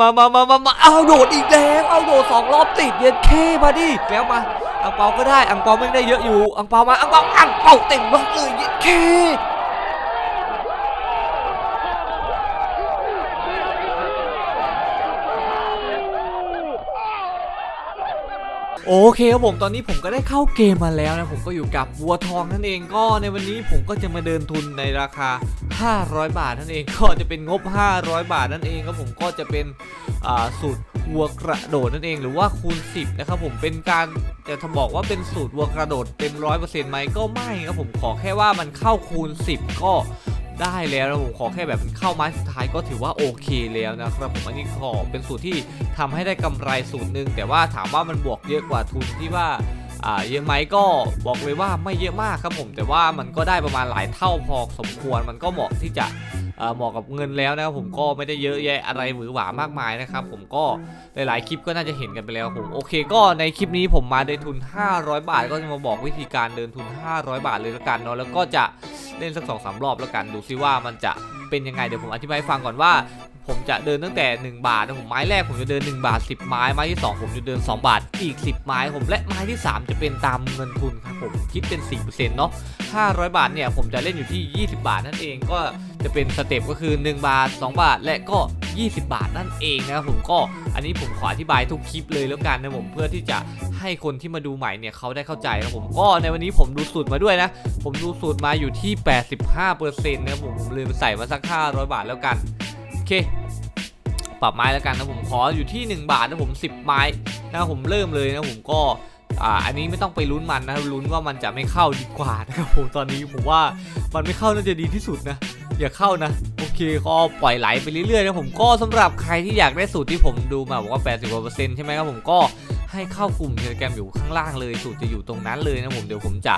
มามามามามาเอาโดดอีกแล้วเอาโดดสองรอบติดเย็นเคมาดิแล้วมาอังเปาก็ได้อังเปาไม่ได้เยอะอยู่อังเปามาอังเปาอังเปาเต็มมากเลยเย็นเคโอเคครับผมตอนนี้ผมก็ได้เข้าเกมมาแล้วนะผมก็อยู่กับวัวทองนั่นเองก็ในวันนี้ผมก็จะมาเดินทุนในราคา 500 บาทนั่นเองก็จะเป็นงบ 500 บาทนั่นเองครับผมก็จะเป็นสูตรวัวกระโดดนั่นเอง หรือว่าคูณ 10 นะครับผมเป็นการจะทบอกว่าเป็นสูตรวัวกระโดดเต็มร้อยเปอร์เซ็นต์ไหมก็ไม่ครับผมขอแค่ว่ามันเข้าคูณ 10 ก็ได้แล้วนะผมขอแค่แบบมันเข้าไม้สุดท้ายก็ถือว่าโอเคแล้วนะครับผมอันนี้ขอเป็นสูตรที่ทำให้ได้กำไรสูตรหนึ่งแต่ว่าถามว่ามันบวกเยอะกว่าทุนที่ว่า อ่าเยอะไหมก็บอกเลยว่าไม่เยอะมากครับผมแต่ว่ามันก็ได้ประมาณหลายเท่าพอสมควรมันก็เหมาะที่จะเหมาะกับเงินแล้วนะครับผมก็ไม่ได้เยอะแยะอะไรหวือหวามากมายนะครับผมก็หลายๆคลิปก็น่าจะเห็นกันไปแล้วผมโอเค ก็ในคลิปนี้ผมมาเดินทุน 500 บาท ก็จะมาบอกวิธีการเดินทุน 500 บาทเลยละกันเนาะแล้วก็จะเล่นสักสองสามรอบแล้วกันดูซิว่ามันจะ เป็นยังไงเดี๋ยวผมอธิบายให้ฟังก่อนว่า ผมจะเดินตั้งแต่ 1 บาทนะผมไม้แรกผมจะเดิน 1 บาท 10 ไม้ไม้ที่ 2 ผมจะเดิน 2 บาทอีก 10 ไม้ผมและไม้ที่ 3 จะเป็นตามเงินทุนครับผมคิดเป็น 4%เนาะ500 บาทเนี่ยผมจะเล่นอยู่ที่ 20 บาทนั่นเองก็จะเป็นสเต็ปก็คือ 1 บาท 2 บาท และก็ 20 บาทนั่นเองนะครับผมก็อันนี้ผมขออธิบายทุกคลิปเลยแล้วกันนะผมเพื่อที่จะให้คนที่มาดูใหม่เนี่ยเขาได้เข้าใจนะผมก็ในวันนี้ผมดูสูตรมาด้วยนะ ผมดูสูตรมาอยู่ที่ 85%นะครับผมผมเลยใส่มาสัก 500 บาทแล้วกันโอเคปรับไม้แล้วกันนะผมขออยู่ที่ 1 บาทนะผม 10 ไม้นะผมเริ่มเลยนะผมก็อ่าอันนี้ไม่ต้องไปลุ้นมันนะลุ้นว่ามันจะไม่เข้าดีกว่านะครับผมตอนนี้ผมว่ามันไม่เข้าน่าจะดีที่สุดนะ อย่าเข้านะ โอเคก็ปล่อยไหลไปเรื่อยๆนะผมก็สำหรับใครที่อยากได้สูตรที่ผมดูมาบอกว่า 80กว่าเปอร์เซ็นต์ใช่ไหมครับผมก็ให้เข้ากลุ่มเทเลแกรมอยู่ข้างล่างเลย สูตรจะอยู่ตรงนั้นเลยนะผมเดี๋ยวผมจะ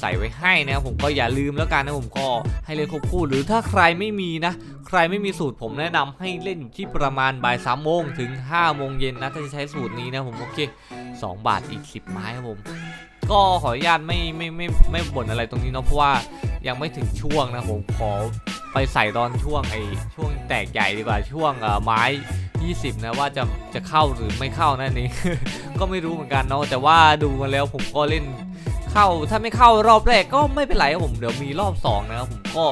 ใส่ไว้ให้นะครับผมก็อย่าลืมแล้วกันนะผมก็ให้เล่นควบคู่หรือถ้าใครไม่มีนะ ใครไม่มีสูตรผมแนะนำให้เล่นอยู่ที่ประมาณบ่ายสามโมงถึง5โมงเย็นนะถ้าจะใช้สูตรนี้นะผมโอเค 2 บาทอีก 10 ไม้ครับผม ก็ขออนุญาตไม่ไม่ไม่ไม่บ่นอะไรตรงนี้เนาะเพราะว่า ยังไม่ถึงช่วงนะผมขอไปใส่ตอนช่วงไอช่วงแตกใหญ่ดีกว่าช่วงอ่อไม้ 20 นะว่าจะจะเข้าหรือไม่เข้านั่นเองก็ไม่รู้เหมือนกันเนาะแต่ว่าดูมาแล้วผมก็เล่นเข้าถ้าไม่เข้ารอบแรกก็ไม่เป็นไรครับผมเดี๋ยวมีรอบสองนะครับผมก็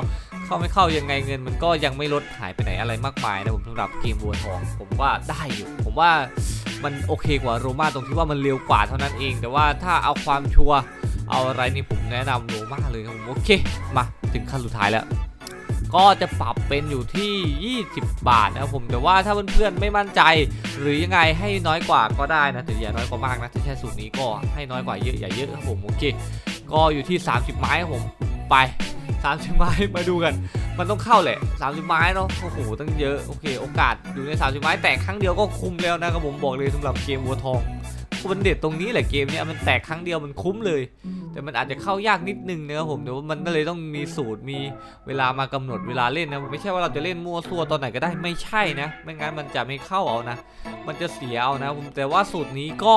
เข้าไม่เข้ายังไงเงินมันก็ยังไม่ลดหายไปไหนอะไรมากมายนะผมสำหรับเกมวัวทอง ผมว่าได้อยู่ ผมว่ามันโอเคกว่าโรมาตรงที่ว่ามันเร็วกว่าเท่านั้นเอง แต่ว่าถ้าเอาความชัวร์ เอาอะไรนี่ผมแนะนำโรม่าเลยครับผมโอเคมาถึงขั้นสุดท้ายแล้ว ก็จะปรับเป็นอยู่ที่ 20 บาทนะครับผมแต่ว่าถ้าเพื่อนๆไม่มั่นใจ หรือยังไงให้น้อยกว่าก็ได้นะแต่อย่าน้อยกว่ามากนะถ้าใช้สูตรนี้ก็ให้น้อยกว่าเยอะอย่าเยอะครับผมโอเค ก็อยู่ที่ 30 ไม้ครับผมไป 30 ไม้มาดูกันมันต้องเข้าแหละ 30 ไม้เนาะ โอ้โห ตั้งเยอะ โอเค โอกาสอยู่ใน 30 ไม้แตกครั้งเดียวก็คุ้มแล้วนะครับผมบอกเลยสำหรับเกมวัวทอง มันเด็ดตรงนี้แหละเกมเนี้ยมันแตกครั้งเดียวมันคุ้มเลย แต่มันอาจจะเข้ายากนิดนึงนะครับผมเดี๋ยวมันก็เลยต้องมีสูตรมีเวลามากำหนดเวลาเล่นนะไม่ใช่ว่าเราจะเล่นมั่วซั่วตอนไหนก็ได้ไม่ใช่นะ ไม่งั้นมันจะไม่เข้าเอานะ มันจะเสียเอานะผมแต่ว่าสูตรนี้ก็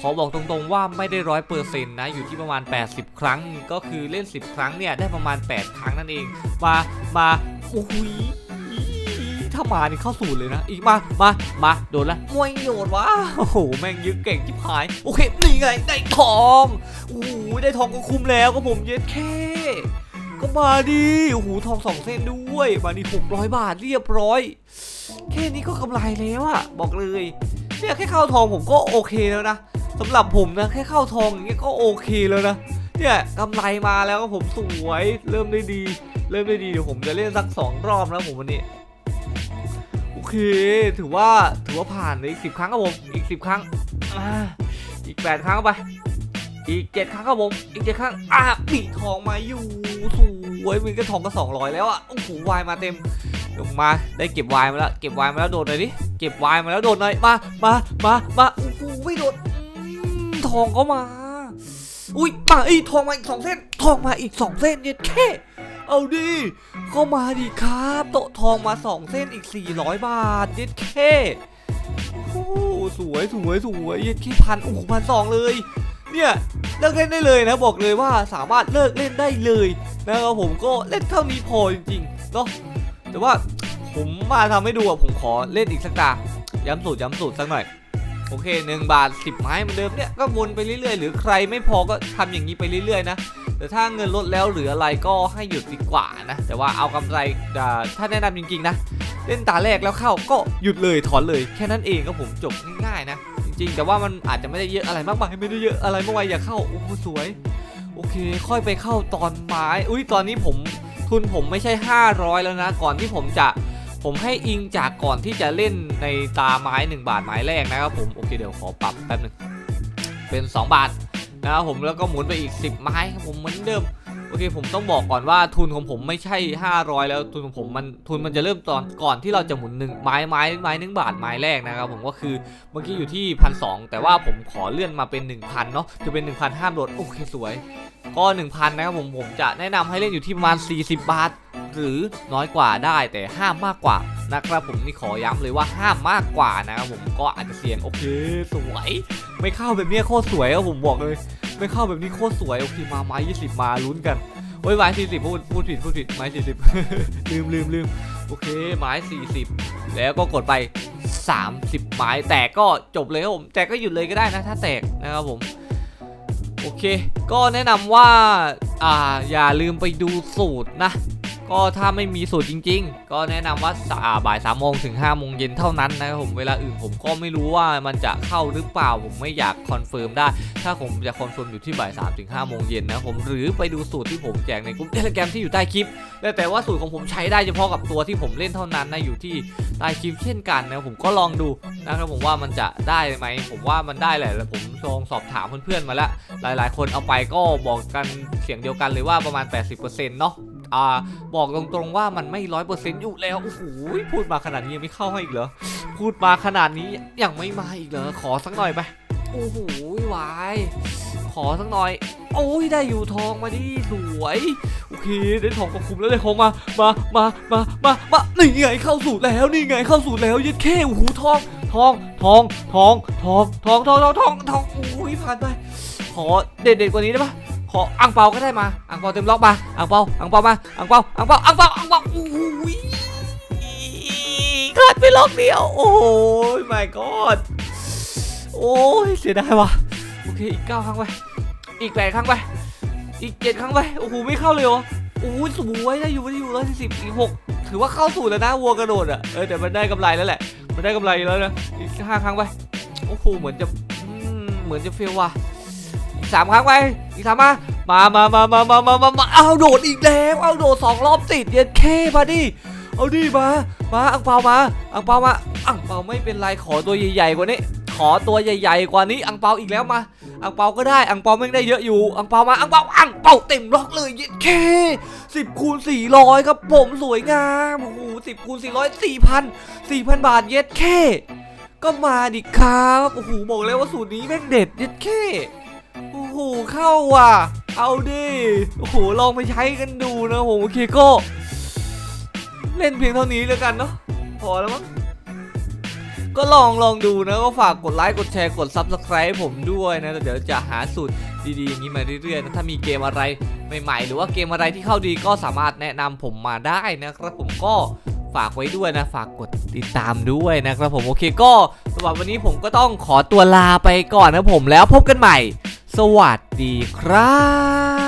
ขอบอกตรงๆว่าไม่ได้ร้อยเปอร์เซ็นต์นะอยู่ที่ประมาณ 80 ครั้งก็คือเล่น 10 ครั้งเนี่ยได้ประมาณ 8 ครั้งนั่นเอง มามาโอ้ย ถ้ามานี่เข้าสูตรเลยนะ อีกมา มา มาโดนละมวยโยนวะโอ้โหแม่งยึดเก่งจิบหาย โอเคนี่ไงได้ทองโอ้โหได้ทองก็คุ้มแล้วก็ผมเย็ดแค่ก็มาดิโอ้โหทองสองเส้นด้วย มาดิ600บาทเรียบร้อย แค่นี้ก็กำไรแล้วอะบอกเลยเนี่ยแค่เข้าทองผมก็โอเคแล้วนะสำหรับผมนะแค่เข้าทองอย่างเงี้ยก็โอเคแล้วนะเนี่ยกำไรมาแล้วก็ผมสวย เริ่มได้ดี เริ่มได้ดีเดี๋ยวผมจะเล่นสักสองรอบแล้วผมวันนี้โอ เค ถือว่าถือว่าผ่านเลยอีกสิบครั้งครับผมอีกสิบครั้งอ่าอีกแปดครั้งเข้าไป อีกเจ็ดครั้งครับผมอีกเจ็ดครั้งอะปีทองมาอยู่สวยมีกระทองก็สองร้อยแล้วอะโอ้โหวายมาเต็มลงมาได้เก็บวายมาแล้วเก็บวายมาแล้วโดดหน่อยดิเก็บวายมาแล้วโดดหน่อยมามามามาโอ้โหไม่โดดทองก็มา อุ้ยมาอีกทองมาอีกสองเส้น ทองมาอีกสองเส้นเนี่ยแค่ เอาดิก็มาดิครับ โตะทองมาสองเส้นอีก 400 บาทเย็ดแค่โอ้สวยสวยสวยเย็ดแค่พันโอ้พันสองเลย เนี่ยเลิกเล่นได้เลยนะบอกเลยว่าสามารถเลิกเล่นได้เลยนะครับผมก็เล่นเท่านี้พอจริงๆเนาะแต่ว่าผมมาทำให้ดูอะผมขอเล่นอีกสักตาย้ำสูตรย้ำสูตรสักหน่อย โอเค 1 บาท 10 ไม้เหมือนเดิมเนี่ยก็วนไปเรื่อยๆ หรือใครไม่พอก็ทำอย่างนี้ไปเรื่อยๆนะแต่ถ้าเงินลดแล้วหลืออะไรก็ให้หยุดดีกว่านะแต่ว่าเอากำไรอ่าถ้าแนะนำจริงๆนะเล่นตาแรกแล้วเข้าก็หยุดเลยถอนเลยแค่นั้นเองก็ผมจบง่ายๆนะ จริงๆ แต่ว่ามันอาจจะไม่ได้เยอะอะไรมากมายไม่ได้เยอะอะไรมากมายอย่าเข้าโอ้สวย โอเค ค่อยไปเข้าตอนไม้ อุ้ยตอนนี้ผมทุนผมไม่ใช่ 500 แล้วนะ ก่อนที่ผมจะ ผมให้อิงจากก่อนที่จะเล่นในตาไม้ 1 บาทไม้แรกนะครับผมโอเคเดี๋ยวขอปรับแป๊บหนึงเป็น 2 บาทนะครับผมแล้วก็หมุนไปอีก 10 ไม้ครับผมเหมือนเดิม โอเคผมต้องบอกก่อนว่าทุนของผมไม่ใช่ 500 แล้วทุนของผมมันทุนมันจะเริ่มตอนก่อนที่เราจะหมุนหนึ่งไม้ไม้ไม้หนึ่งบาทไม้แรกนะครับผมก็คือเมื่อกี้อยู่ที่พันสแต่ว่าผมขอเลื่อนมาเป็น 1,000เนาะจะเป็น 1,000ห้ามโดดโอเคสวย ก็ 1,000 นะครับผมผมจะแนะนำให้เล่นอยู่ที่ประมาณ 40 บาท หรือน้อยกว่าได้แต่ห้ามมากกว่านะครับผมนี่ขอย้ำเลยว่าห้ามมากกว่านะครับผมก็อาจจะเสี่ยงโอเคสวย ไม่เข้าแบบนี้โคตรสวยครับผมบอกเลย ไม่เข้าแบบนี้โคตรสวยโอเคมาไม้ยี่สิบมาลุ้นกันโอ้ยไม้40พูดพูดผิดพูดผิดไม้สี่สิบลืมลืมลืมโอเคไม้สี่สิบแล้วก็กดไป 30 ไม้แตกก็จบเลยครับผมแตกก็หยุดเลยก็ได้นะถ้าแตกนะครับผมโอเค ก็แนะนำว่าอ่าอย่าลืมไปดูสูตรนะ ก็ถ้าไม่มีสูตรจริง ๆ ก็แนะนำว่าสอ่าบ่ายสามโมงถึง5้าโมงเย็นเท่านั้นนะครับผมเวลาอื่นผมก็ไม่รู้ว่ามันจะเข้าหรือเปล่าผมไม่อยากคอนเฟิร์มได้ ถ้าผมจะคอนเฟิร์มอยู่ที่บ่ายสามถึงห้าโมงเย็นนะผมหรือไปดูสูตรที่ผมแจกในกลุ่มเทเลแกรมที่อยู่ใต้คลิปแต่แต่ว่าสูตรของผมใช้ได้เฉพาะกับตัวที่ผมเล่นเท่านั้นนะอยู่ที่ใต้คลิปเช่นกันนะผมก็ลองดูนะครับผมว่ามันจะได้ไหมผมว่ามันได้แหละผมลองสอบถามเพื่อนๆมาแล้วหลาย ๆ คนเอาไปก็บอกกันเสียงเดียวกันเลยว่าประมาณ 80%เนาะ อ่าบอกตรงๆว่ามันไม่ร้อยเปอร์เซ็นต์อยู่แล้วโอ้โหพูดมาขนาดนี้ยังไม่เข้าให้อีกเหรอพูดมาขนาดนี้ยังไม่มาอีกเหรอขอสักหน่อยไปโอ้โหวายขอสักหน่อย โอ้ยได้อยู่ทองมาดิสวยโอเคได้ทองก็คุ้มแล้วได้ทองมามามามามามานี่ไงเข้าสู่แล้วนี่ไงเข้าสู่แล้วยัดเข้โอ้โหทองทองทองทองทองทองทองทองทองทองโอ้ยผ่านไปขอเด็ดๆกว่านี้ได้ปะ ขออังเปาก็ได้มาอังเปาเต็มล็อกมาอังเปาอังเปามาอังเปาอังเปาอังเปาอังเปาโอ้ยขาดไปล็อกเดียว โอ้ย my god โอ้ยเสียดายว่ะโอเคอีกเก้าครั้งไปอีกแปดครั้งไปอีกเจ็ดครั้งไปโอ้โหไม่เข้าเลยเหรอโอ้ยสวยได้อยู่ได้อยู่ร้อยสี่สิบอีกหกถือว่าเข้าสู่แล้วนะวัวกระโดดอะเออแต่มันได้กำไรแล้วแหละมันได้กำไรแล้วนะอีกห้าครั้งไปโอ้โหเหมือนจะเหมือนจะเฟลว่ะ สามครั้งไปอีกสามมามามามามามามามามาเอาโดดอีกแล้วเอาโดดสองรอบติดเย็นเค่มาดิเอาดิมามาอังเปามาอังเปามาอังเปาไม่เป็นไรขอตัวใหญ่ๆกว่านี้ขอตัวใหญ่ๆกว่านี้อังเปาอีกแล้วมาอังเปาก็ได้อังเปาแม่ได้เยอะอยู่อังเปามาอังเปาอังเปาเต็มล็อกเลยเย็นเค่สิบคูณสี่ร้อยครับผมสวยงามโอ้โหสิบคูณสี่ร้อยสี่พันสี่พันบาทเย็ดเค่ก็มาดิครับโอ้โหบอกเลยว่าสูตรนี้แม่งเด็ดเย็ดเค่ โอ้โหเข้าว่ะ เอาดิโอ้โหลองไปใช้กันดูนะผมโอเคก็เล่นเพียงเท่านี้แล้วกันเนาะพอแล้วมั้งก็ลองลองดูนะก็ฝากกดไลค์กดแชร์กด Subscribe ผมด้วยนะเดี๋ยวจะหาสูตรดีๆอย่างนี้มาเรื่อยๆนะถ้ามีเกมอะไรใหม่ๆ หรือว่าเกมอะไรที่เข้าดีก็สามารถแนะนำผมมาได้นะครับผมก็ฝากไว้ด้วยนะ ฝากกดติดตามด้วยนะครับผมโอเคก็สำหรับวันนี้ผมก็ต้องขอตัวลาไปก่อนนะผมแล้วพบกันใหม่ วัสดีครับ